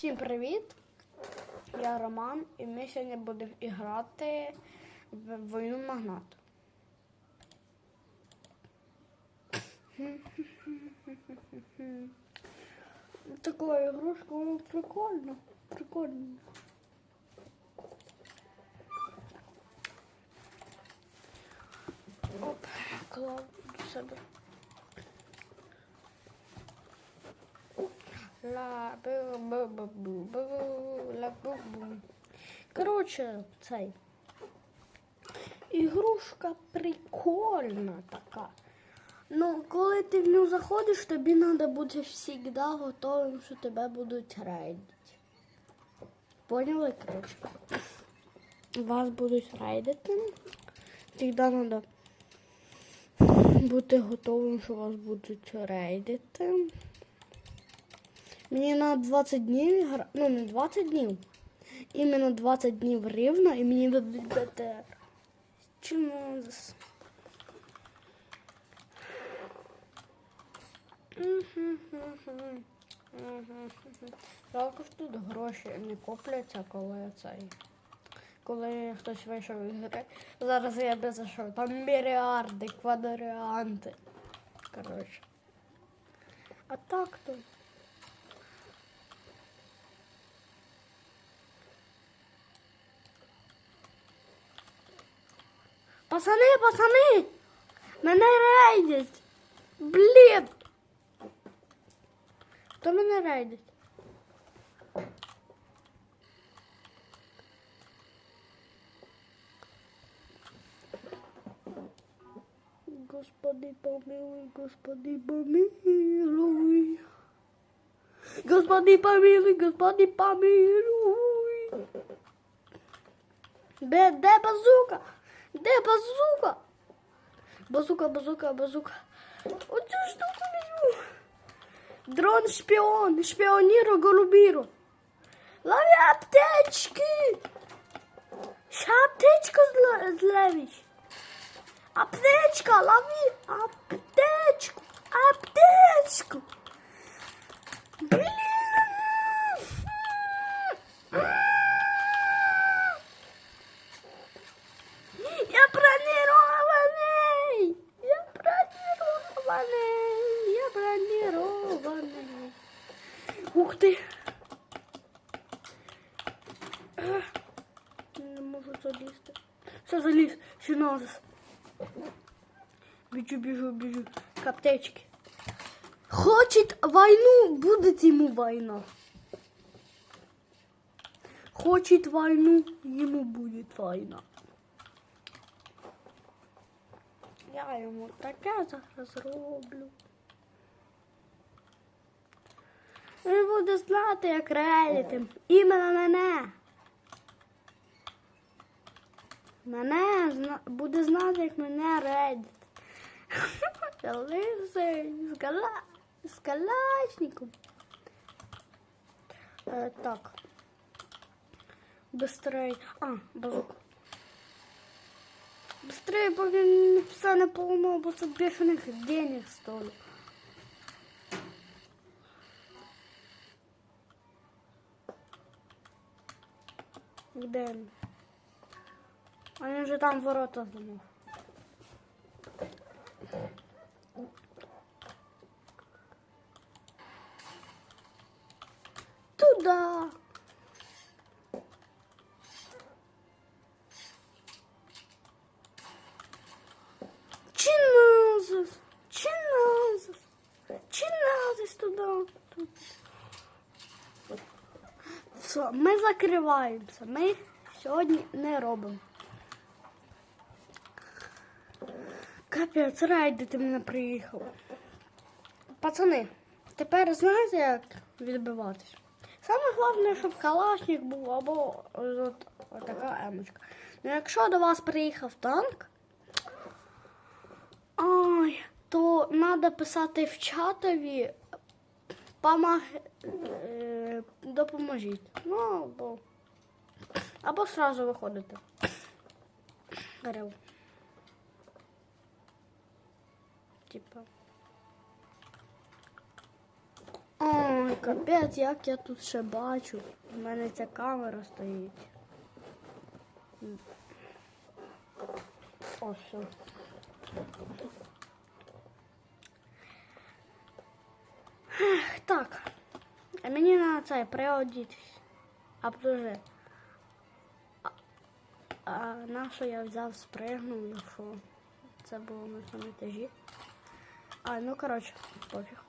Всім привіт! Я Роман, і ми сьогодні будемо грати в війну магнат. Такая игрушка, ну, прикольно, прикольно. Оп, клав до себе. Ла ла бу. Коротше, цей. Ігрушка прикольна така. Ну, коли ти в нього заходиш, тобі треба бути завжди готовим, що тебе будуть рейдити. Поняли, коротше? Вас будуть рейдити. Завжди треба бути готовим, що вас будуть рейдити. Мені на 20 днів гра... ну не 20 днів. Іменно 20 днів рівно і мені дадуть БТР. Чому? з- Жалко, що тут гроші не купляться, коли цей. Коли хтось вийшов із гри. Зараз я би зайшов. Там мільярди, квадріанти. Коротше. А так то. Пацани, пацани! Мене рейдять! Блін! Хто мене рейдить? Господи, помилуй, Господи, помилуй. Господи, помилуй, Господи, помилуй. Де, де базука? Де базука? Базука, базука, базука. Оцю штуку візьму. Дрон шпіон, шпіоніру, голубіру. Лови аптечки. Ще аптечку зла- зловиш. Аптечка, лови аптечку, аптечку. Блин. Ще назис. Біжу, біжу, біжу. Каптечки. Хочет войну, будет ему война. Хочет войну, ему будет война. Я йому таке зараз зроблю. Він буде знати, як рейдити. Іменно мене. Мене буде знати, як мене. Я лисий з, кала... калачником. Е, так. Быстрей. А, базука. Быстрее, поки все не полно, бо це бешених денег стоїть. Де він? А він вже там ворота зламав. Туда. Чиназис, чиназис, чиназис туди. Тут. Все, ми закриваємося. Ми сьогодні не робимо. Капець, райди ти мене приїхав. Пацани, тепер знаєте, як відбиватись? Саме головне, щоб калашник був або от, от така емочка. Ну, якщо до вас приїхав танк, ой, то треба писати в чатові помаг... е, допоможіть. Ну, або, або сразу виходите. Горел. Типа. Ой, капець, як я тут ще бачу. У мене ця камера стоїть. О, все. Так. А мені на це приодітись. А подожди. А, на що я взяв, спригнув, якщо це було на цьому етажі. А, ну коротше, пофіг.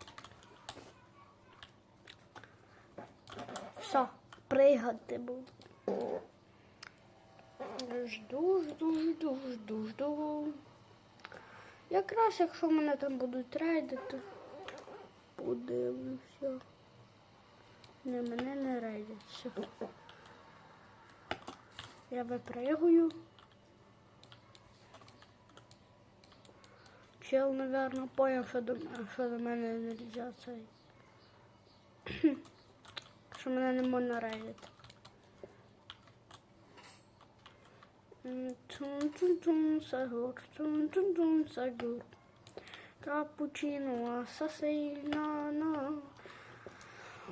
Все, пригати буду. Жду, жду, жду, жду, жду. Якраз якщо мене там будуть рейдити, подивлюся. Не, мене не рейдять. Я випригую. Чел, наверное, понял, що до, що до мене не можна цей. що мене не можна рейдити. Тун-тун-тун, сагур, тун-тун-тун, сагур. Капучино, асасина, на.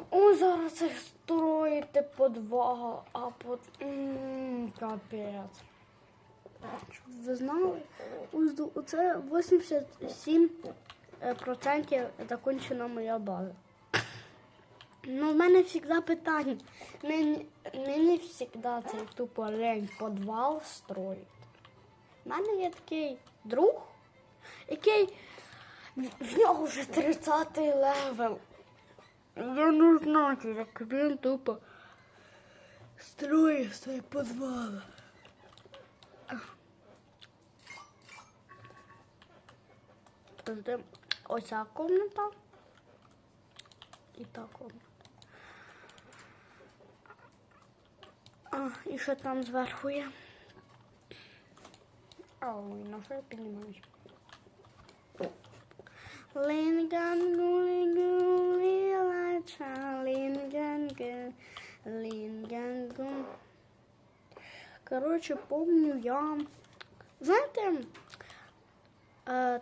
О, зараз це строїти по два, а по... М, Капець. Щоб ви знали, оце 87% е, закінчена моя база. Ну, в мене завжди питання. Мені, завжди цей тупо лень підвал строїть. У мене є такий друг, який в- нього вже 30-й левел. Я не знаю, як він тупо строїть свої підвали. Подожди, оця комната і та комната. А, і що там зверху є? Ой, на що я піднімаюсь? Лінгангу, лінгу, лілача, лінгангу, лінгангу. Короче, помню я. Знаєте, е,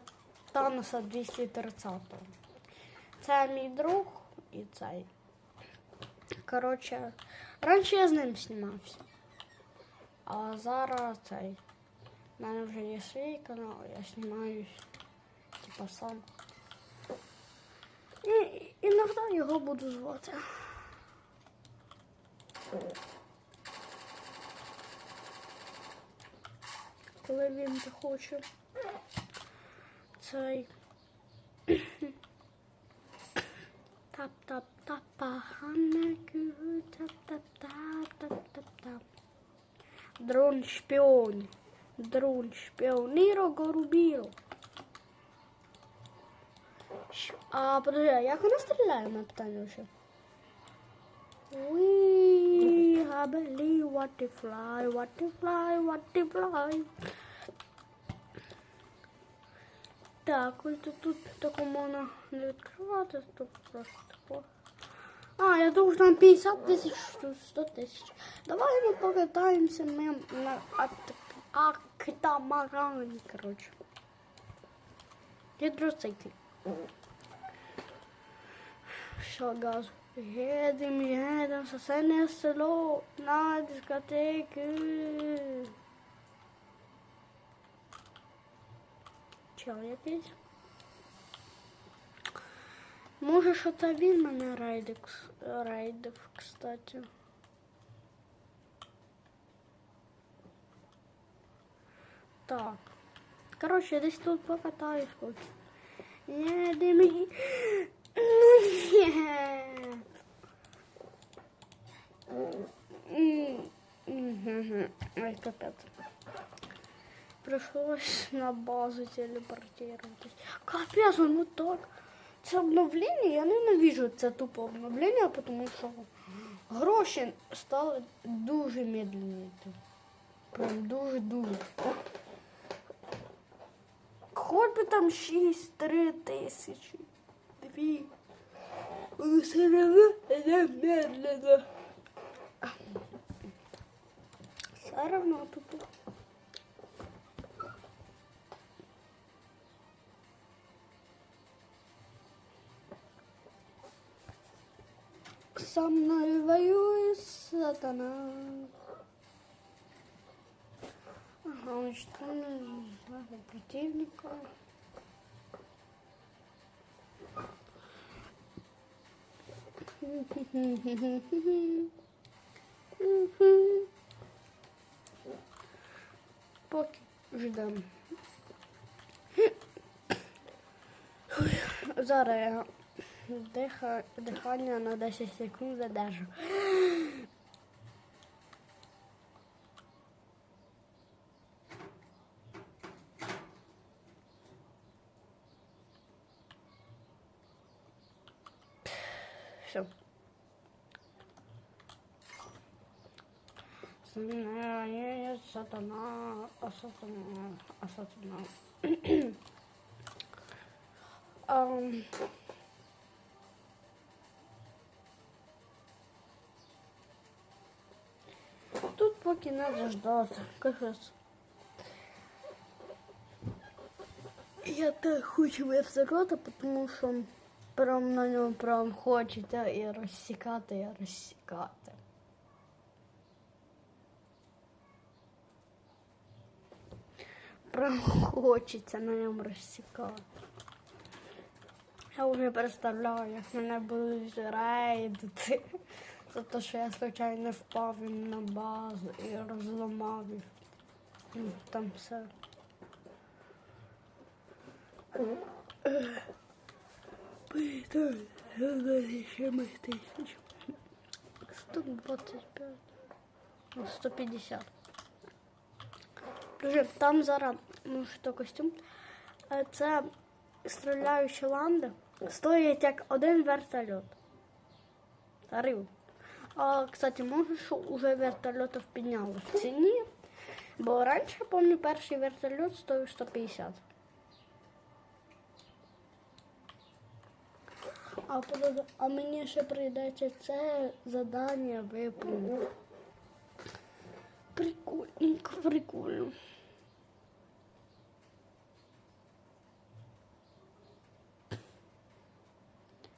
Таноса 230. Це мій друг і цей. Коротше, раніше я з ним знімався. А зараз цей. У мене вже є свій канал, я знімаюсь типа сам. І іноді його буду звати. Коли він захоче цей. Тап тап тап паханаку, тап тап тап тап тап тап. Дрон шпіон. Дрон шпіон. Ніро Горубіро. Щ- А, подожди, а як вона стріляє на питання ще? We I believe what to fly, what to fly, what to fly. Так, ось тут, тут таку можна не відкривати, тут просто тако. А, я думаю, там 50 тисяч, тут 100 тисяч. Давай ми покатаємося ми на актамарані, коротше. Гідроциклі. Що газ? Їдем, їдем, в соседнє село, на дискотеки. Чел якийсь? Може, що це він мене рейдив, кстати. Так. Короче, я десь тут покатаюсь хоч. Не, де мені. Ну, нет. М, мгм. Пришлось на базу телепортироваться. Капец, он так. Це обновлення, я ненавижу це тупо обновлення, тому що гроші стали дуже медленні. Прям дуже-дуже. Хоч би там 6-3 тисячі. Дві. Але все одно це медленно. Все одно тупо. Со мной воюет сатана. Ага, он что ну, противника. Поки ждем. Зараз диха, дихання на 10 секунд задержу. Все. Сатана, а сатана, а сатана. Ам. Тут надо ждать. Раз. Я так хочу вертольота, тому що прям на ньому прям хочеться і розсікати, і розсікати. Прям хочеться на ньому розсікати. Я вже представляю, як мене будуть рейдити за те, що я случайно впав на базу і розламав їх. Ну, Там все. 125. Ну, 150. Дуже там зараз, ну що костюм. Е, Це стріляючі ланди стоять як один вертольот. Тарив. Кстати, може, уже вертольотів підняли в ціні. Бо раніше, я пам'ятаю, перший вертольот стоїв 150. А, а мені ще прийдеться це задання виповнити. Прикольненько, прикольно.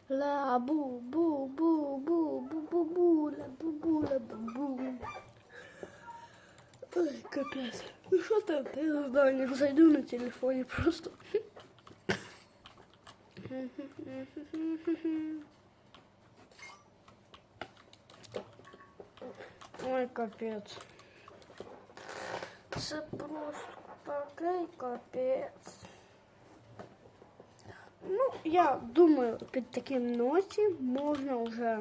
Ла бу бу бу бу бу бу бу ла бу бу ла бу бу. Ой, капец. Ну что там, ты задание зайду на телефоне просто. Ой, капець. Це просто такий капець. Ну, я думаю, під таким ноті можна вже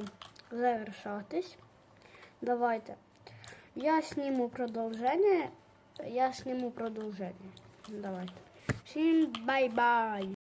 завершатись. Давайте. Я сниму продовження. Я сніму продовження. Давайте. Всім бай-бай!